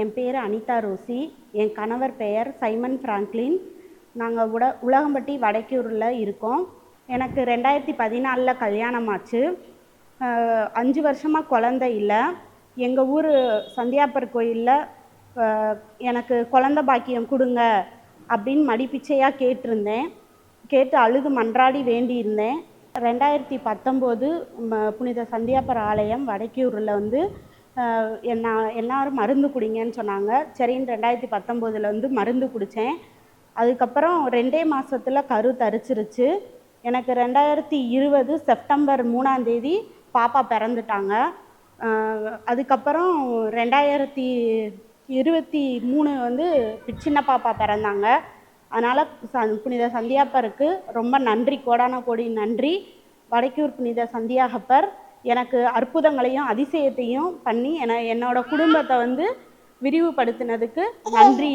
என் பேர் அனிதா ரோசி. என் கணவர் பெயர் சைமன் ஃப்ராங்க்லின் நாங்கள் உட உலகம்பட்டி வடக்கூரில் இருக்கோம். எனக்கு ரெண்டாயிரத்தி பதினாலில் கல்யாணம் ஆச்சு அஞ்சு வருஷமாக குழந்தை இல்லை. எங்கள் ஊர் சந்தியாப்பர் கோயிலில் எனக்கு குழந்த பாக்கியம் கொடுங்க அப்படின்னு மடிப்பிச்சையாக கேட்டிருந்தேன். கேட்டு அழுது மன்றாடி வேண்டியிருந்தேன். ரெண்டாயிரத்தி பத்தொம்போது புனித சந்தியாப்பர் ஆலயம் வடக்கியூரில் வந்து அஹ், என்ன எல்லாரும் மருந்து குடிங்கன்னு சொன்னாங்க. சரின்னு ரெண்டாயிரத்தி பத்தொம்போதில் வந்து மருந்து குடித்தேன் அதுக்கப்புறம் ரெண்டே மாதத்தில் கரு தரிச்சிருச்சு. எனக்கு ரெண்டாயிரத்தி இருபது செப்டம்பர் மூணாந்தேதி பாப்பா பிறந்துட்டாங்க. அதுக்கப்புறம் ரெண்டாயிரத்தி இருபத்தி மூணு வந்து சின்ன பாப்பா பிறந்தாங்க. அதனால் ச புனித சந்தியாப்பருக்கு ரொம்ப நன்றி. கோடான கோடி நன்றி. வடக்கூர் புனித சந்தியாகப்பர். எனக்கு அற்புதங்களையும் அதிசயத்தையும் பண்ணி என என்னோட குடும்பத்தை வந்து விரிவுபடுத்தினதுக்கு நன்றி